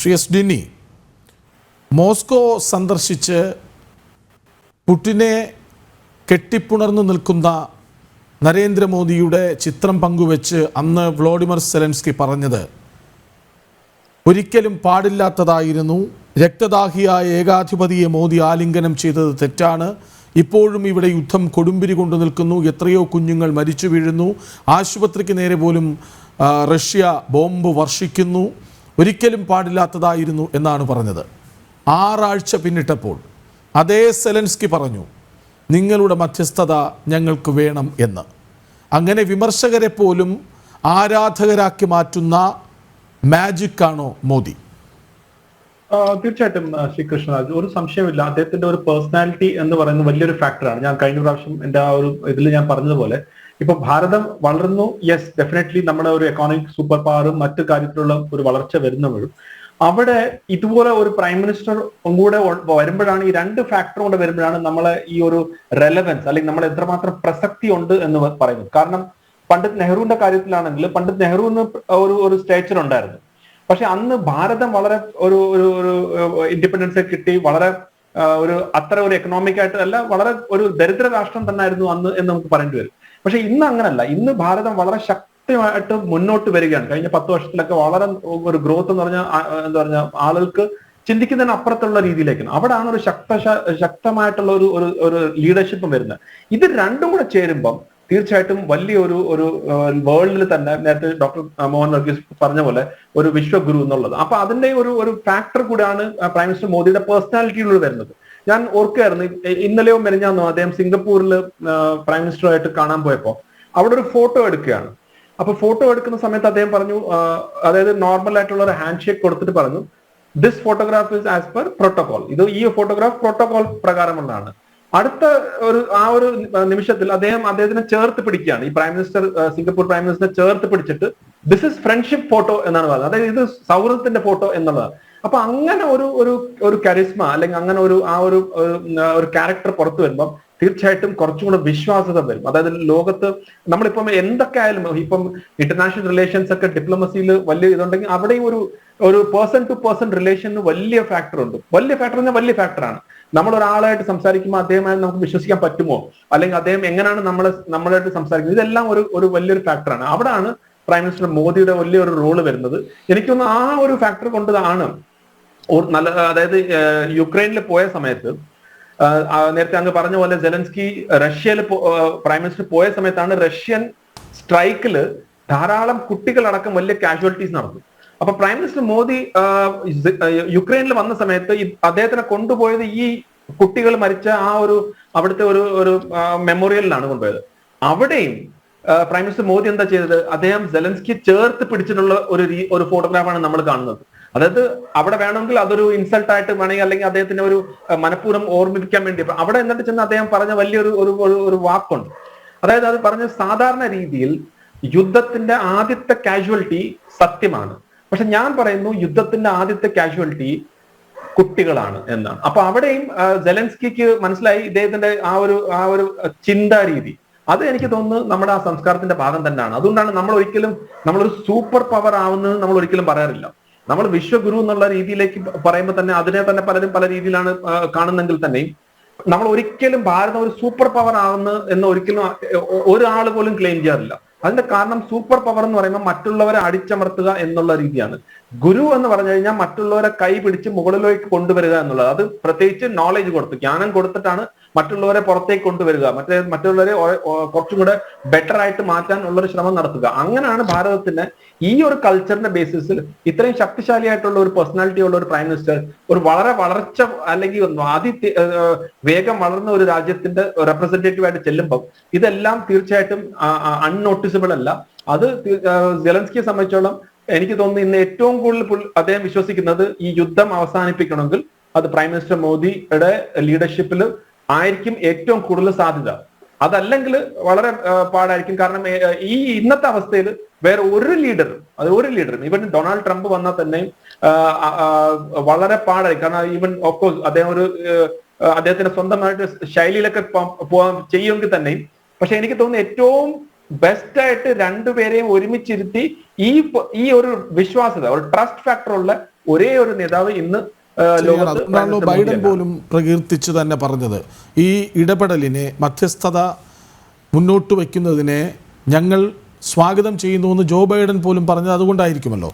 Shri S ഡിനി Moscow സന്ദർശിച്ച് പുട്ടിനെ കെട്ടിപ്പുണർന്നു നിൽക്കുന്ന നരേന്ദ്രമോദിയുടെ ചിത്രം പങ്കുവെച്ച് അന്ന് വ്ളോഡിമർ സെലൻസ്കി പറഞ്ഞത് ഒരിക്കലും പാടില്ലാത്തതായിരുന്നു രക്തദാഹിയായ ഏകാധിപതിയെ മോദി ആലിംഗനം ചെയ്തത് തെറ്റാണ് ഇപ്പോഴും ഇവിടെ യുദ്ധം കൊടുമ്പിരി കൊണ്ടു നിൽക്കുന്നു എത്രയോ കുഞ്ഞുങ്ങൾ മരിച്ചു വീഴുന്നു ആശുപത്രിക്ക് നേരെ പോലും റഷ്യ ബോംബ് വർഷിക്കുന്നു ഒരിക്കലും പാടില്ലാത്തതായിരുന്നു എന്നാണ് പറഞ്ഞത്. ആറാഴ്ച പിന്നിട്ടപ്പോൾ അതേ സെലൻസ്കി പറഞ്ഞു നിങ്ങളുടെ മധ്യസ്ഥത ഞങ്ങൾക്ക് വേണം എന്ന്. അങ്ങനെ വിമർശകരെ പോലും ആരാധകരാക്കി മാറ്റുന്ന മാജിക്കാണോ മോദി? തീർച്ചയായിട്ടും ആ, ശ്രീ കൃഷ്ണരാജ് ഒരു സംശയമില്ല അദ്ദേഹത്തിന്റെ ഒരു പേഴ്സണാലിറ്റി എന്ന് പറയുന്നത് വലിയൊരു ഫാക്ടറാണ്. ഞാൻ കഴിഞ്ഞ പ്രാവശ്യം എന്റെ ആ ഒരു ഇതിൽ ഞാൻ പറഞ്ഞതുപോലെ ഇപ്പൊ ഭാരതം വളർന്നു. യെസ് ഡെഫിനറ്റ്ലി നമ്മുടെ ഒരു എക്കോണമിക് സൂപ്പർ പവറും മറ്റു കാര്യത്തിലുള്ള ഒരു വളർച്ച വരുന്നവരും. അവിടെ ഇതുപോലെ ഒരു പ്രൈം മിനിസ്റ്റർ കൂടെ വരുമ്പോഴാണ് ഈ രണ്ട് ഫാക്ടർ കൂടെ വരുമ്പോഴാണ് നമ്മളെ ഈ ഒരു റെലവൻസ് അല്ലെങ്കിൽ നമ്മൾ എത്രമാത്രം പ്രസക്തി ഉണ്ട് എന്ന് പറയുന്നത്. കാരണം പണ്ഡിറ്റ് നെഹ്റുവിന്റെ കാര്യത്തിലാണെങ്കിൽ പണ്ഡിറ്റ് നെഹ്റുവിന് ഒരു ഒരു സ്റ്റേച്ചർ ഉണ്ടായിരുന്നു. പക്ഷെ അന്ന് ഭാരതം വളരെ ഒരു ഒരു ഒരു ഇൻഡിപെൻഡൻസ് കിട്ടി. വളരെ ഒരു അത്ര ഒരു എക്കണോമിക് ആയിട്ട് അല്ല വളരെ ഒരു ദരിദ്ര രാഷ്ട്രം തന്നെയായിരുന്നു അന്ന് എന്ന് നമുക്ക് പറയേണ്ടി വരും. പക്ഷെ ഇന്ന് അങ്ങനല്ല. ഇന്ന് ഭാരതം വളരെ ശക്തമായിട്ട് മുന്നോട്ട് വരികയാണ്. കഴിഞ്ഞ പത്ത് വർഷത്തിലൊക്കെ വളരെ ഒരു ഗ്രോത്ത് എന്ന് പറഞ്ഞാൽ എന്താ പറഞ്ഞ ആളുകൾക്ക് ചിന്തിക്കുന്നതിന് അപ്പുറത്തുള്ള രീതിയിലേക്കാണ്. അവിടെയാണ് ഒരു ശക്ത ശക്തമായിട്ടുള്ള ഒരു ഒരു ലീഡർഷിപ്പ് വരുന്നത്. ഇത് രണ്ടും കൂടെ ചേരുമ്പം തീർച്ചയായിട്ടും വലിയൊരു ഒരു വേൾഡിൽ തന്നെ നേരത്തെ ഡോക്ടർ മോഹൻ വർഗീസ് പറഞ്ഞ പോലെ ഒരു വിശ്വഗുരു എന്നുള്ളത്. അപ്പൊ അതിന്റെ ഒരു ഒരു ഫാക്ടർ കൂടെയാണ് പ്രൈം മിനിസ്റ്റർ മോദിയുടെ പേഴ്സണാലിറ്റിയിലൂടെ വരുന്നത്. ഞാൻ ഓർക്കുകയായിരുന്നു ഇന്നലെയോ മെനഞ്ഞാന്നോ അദ്ദേഹം സിംഗപ്പൂരിൽ പ്രൈം മിനിസ്റ്ററുമായിട്ട് കാണാൻ പോയപ്പോ അവിടെ ഒരു ഫോട്ടോ എടുക്കുകയാണ്. അപ്പൊ ഫോട്ടോ എടുക്കുന്ന സമയത്ത് അദ്ദേഹം പറഞ്ഞു അതായത് നോർമൽ ആയിട്ടുള്ള ഒരു ഹാൻഡ് ഷേക്ക് കൊടുത്തിട്ട് പറഞ്ഞു this photograph is as per protocol ഇത് ഈ ഫോട്ടോഗ്രാഫ് പ്രോട്ടോകോൾ പ്രകാരമുള്ളതാണ്. അടുത്ത ഒരു ആ ഒരു നിമിഷത്തിൽ അദ്ദേഹം അദ്ദേഹത്തിനെ ചേർത്ത് പിടിക്കുകയാണ്. ഈ പ്രൈം മിനിസ്റ്റർ സിംഗപ്പൂർ പ്രൈം മിനിസ്റ്ററിനെ ചേർത്ത് പിടിച്ചിട്ട് ദിസ് ഇസ് ഫ്രണ്ട്ഷിപ്പ് ഫോട്ടോ എന്നാണ് പറയുന്നത്. അതായത് ഇത് സൗഹൃദത്തിന്റെ ഫോട്ടോ എന്നുള്ളത് അപ്പൊ അങ്ങനെ ഒരു ഒരു ഒരു കരിസ്മ അല്ലെങ്കിൽ അങ്ങനെ ഒരു ആ ഒരു ഒരു, ക്യാരക്ടർ പുറത്തു വരുമ്പം തീർച്ചയായിട്ടും കുറച്ചും കൂടെ വിശ്വാസത വരും. അതായത് ലോകത്ത് നമ്മളിപ്പം എന്തൊക്കെ ആയാലും ഇപ്പം ഇന്റർനാഷണൽ റിലേഷൻസ് ഒക്കെ ഡിപ്ലോമസിയിൽ വലിയ ഇതുണ്ടെങ്കിൽ അവിടെയും ഒരു ഒരു പേഴ്സൺ ടു പേഴ്സൺ റിലേഷന് വലിയ ഫാക്ടർ ഉണ്ട്. വലിയ ഫാക്ടർ എന്നാൽ വലിയ ഫാക്ടറാണ് നമ്മൾ ഒരാളായിട്ട് സംസാരിക്കുമ്പോൾ അദ്ദേഹമായി നമുക്ക് വിശ്വസിക്കാൻ പറ്റുമോ? അല്ലെങ്കിൽ അദ്ദേഹം എങ്ങനെയാണ് നമ്മളെ നമ്മളായിട്ട് സംസാരിക്കുന്നത്? ഇതെല്ലാം ഒരു ഒരു വലിയൊരു ഫാക്ടറാണ് അവിടെയാണ് പ്രൈം മിനിസ്റ്റർ മോദിയുടെ വലിയൊരു റോൾ വരുന്നത്. എനിക്കൊന്ന് ആ ഒരു ഫാക്ടർ കൊണ്ടതാണ് നല്ല അതായത് യുക്രൈനിൽ പോയ സമയത്ത് നേരത്തെ അങ്ങ് പറഞ്ഞ പോലെ സെലൻസ്കി റഷ്യയിൽ പ്രൈം മിനിസ്റ്റർ പോയ സമയത്താണ് റഷ്യൻ സ്ട്രൈക്കിൽ ധാരാളം കുട്ടികളടക്കം വലിയ കാഷ്വാലിറ്റീസ് നടന്നു. അപ്പൊ പ്രൈം മിനിസ്റ്റർ മോദി യുക്രൈനിൽ വന്ന സമയത്ത് അദ്ദേഹത്തിനെ കൊണ്ടുപോയത് ഈ കുട്ടികൾ മരിച്ച ആ ഒരു അവിടുത്തെ ഒരു ഒരു മെമ്മോറിയലിലാണ് കൊണ്ടുപോയത്. അവിടെയും പ്രൈം മിനിസ്റ്റർ മോദി എന്താ ചെയ്തത്? അദ്ദേഹം സെലൻസ്കി ചേർത്ത് പിടിച്ചിട്ടുള്ള ഒരു ഒരു ഫോട്ടോഗ്രാഫാണ് നമ്മൾ കാണുന്നത്. അതായത് അവിടെ വേണമെങ്കിൽ അതൊരു ഇൻസൾട്ട് ആയിട്ട് വേണമെങ്കിൽ അല്ലെങ്കിൽ അദ്ദേഹത്തിന്റെ ഒരു മനഃപൂർവം ഓർമ്മിപ്പിക്കാൻ വേണ്ടി. അവിടെ എന്നിട്ട് ചെന്ന് അദ്ദേഹം പറഞ്ഞ വലിയൊരു ഒരു ഒരു- വാക്കുണ്ട്. അതായത് അത് പറഞ്ഞ സാധാരണ രീതിയിൽ യുദ്ധത്തിന്റെ ആദ്യത്തെ കാഷ്വാലിറ്റി സത്യമാണ്. പക്ഷെ ഞാൻ പറയുന്നു യുദ്ധത്തിന്റെ ആദ്യത്തെ കാഷ്വാലിറ്റി കുട്ടികളാണ് എന്നാണ്. അപ്പൊ അവിടെയും ജലൻസ്കിക്ക് മനസ്സിലായി ഇദ്ദേഹത്തിന്റെ ആ ഒരു ആ ഒരു ചിന്താ രീതി അത് എനിക്ക് തോന്നുന്നു നമ്മുടെ ആ സംസ്കാരത്തിന്റെ ഭാഗം തന്നെയാണ്. അതുകൊണ്ടാണ് നമ്മൾ ഒരിക്കലും നമ്മളൊരു സൂപ്പർ പവർ ആവുന്നത് നമ്മൾ ഒരിക്കലും പറയാറില്ല. നമ്മൾ വിശ്വഗുരു എന്നുള്ള രീതിയിലേക്ക് പറയുമ്പോൾ തന്നെ അതിനെ തന്നെ പലരും പല രീതിയിലാണ് കാണുന്നെങ്കിൽ തന്നെയും നമ്മൾ ഒരിക്കലും ഭാരതം ഒരു സൂപ്പർ പവർ ആവുന്ന എന്ന് ഒരിക്കലും ഒരാൾ പോലും ക്ലെയിം ചെയ്യാറില്ല. അതിന്റെ കാരണം സൂപ്പർ പവർ എന്ന് പറയുമ്പോൾ മറ്റുള്ളവരെ അടിച്ചമർത്തുക എന്നുള്ള രീതിയാണ്. ഗുരു എന്ന് പറഞ്ഞു കഴിഞ്ഞാൽ മറ്റുള്ളവരെ കൈ പിടിച്ച് മുകളിലേക്ക് കൊണ്ടുവരിക എന്നുള്ളത്. അത് പ്രത്യേകിച്ച് നോളജ് കൊടുത്ത് ജ്ഞാനം കൊടുത്തിട്ടാണ് മറ്റുള്ളവരെ പുറത്തേക്ക് കൊണ്ടുവരിക. മറ്റേ മറ്റുള്ളവരെ കുറച്ചും കൂടെ ബെറ്റർ ആയിട്ട് മാറ്റാൻ ഉള്ള ഒരു ശ്രമം നടത്തുക. അങ്ങനെയാണ് ഭാരതത്തിന്റെ ഈ ഒരു കൾച്ചറിന്റെ ബേസിസിൽ ഇത്രയും ശക്തിശാലിയായിട്ടുള്ള ഒരു പേഴ്സണാലിറ്റി ഉള്ള ഒരു പ്രൈം മിനിസ്റ്റർ ഒരു വളരെ വളർച്ച അല്ലെങ്കിൽ അതി വേഗം വളർന്ന ഒരു രാജ്യത്തിന്റെ റെപ്രസെന്റേറ്റീവ് ആയിട്ട് ചെല്ലുമ്പോൾ ഇതെല്ലാം തീർച്ചയായിട്ടും അൺനോട്ടീസബിൾ അല്ല. അത് ജെലൻസ്കിയെ സംബന്ധിച്ചോളം എനിക്ക് തോന്നുന്നു ഇന്ന് ഏറ്റവും കൂടുതൽ അദ്ദേഹം വിശ്വസിക്കുന്നത് ഈ യുദ്ധം അവസാനിപ്പിക്കണമെങ്കിൽ അത് പ്രൈം മിനിസ്റ്റർ മോദിയുടെ ലീഡർഷിപ്പിൽ ആയിരിക്കും ഏറ്റവും കൂടുതൽ സാധ്യത. അതല്ലെങ്കിൽ വളരെ പാടായിരിക്കും. കാരണം ഈ ഇന്നത്തെ അവസ്ഥയിൽ വേറെ ഒരു ലീഡറും അത് ഒരു ലീഡറും ഈവൻ ഡൊണാൾഡ് ട്രംപ് വന്നാൽ തന്നെ വളരെ പാടായിരിക്കും. കാരണം ഈവൻ ഓഫ്കോഴ്സ് അദ്ദേഹം ഒരു അദ്ദേഹത്തിന്റെ സ്വന്തമായിട്ട് ശൈലിയിലൊക്കെ ചെയ്യുമെങ്കിൽ തന്നെയും. പക്ഷെ എനിക്ക് തോന്നുന്നു ഏറ്റവും ബെസ്റ്റ് ആയിട്ട് രണ്ടുപേരെയും ഒരുമിച്ചിരുത്തി ഈ ഈ ഒരു വിശ്വാസത ഒരു ട്രസ്റ്റ് ഫാക്ടർ ഉള്ള ഒരേ ഒരു നേതാവ് ഇന്ന് അതുകൊണ്ടാണല്ലോ ബൈഡൻ പോലും പ്രകീർത്തിച്ച് തന്നെ പറഞ്ഞത്. ഈ ഇടപെടലിനെ മധ്യസ്ഥത മുന്നോട്ട് വയ്ക്കുന്നതിനെ ഞങ്ങൾ സ്വാഗതം ചെയ്യുന്നു എന്ന് ജോ ബൈഡൻ പോലും പറഞ്ഞത് അതുകൊണ്ടായിരിക്കുമല്ലോ.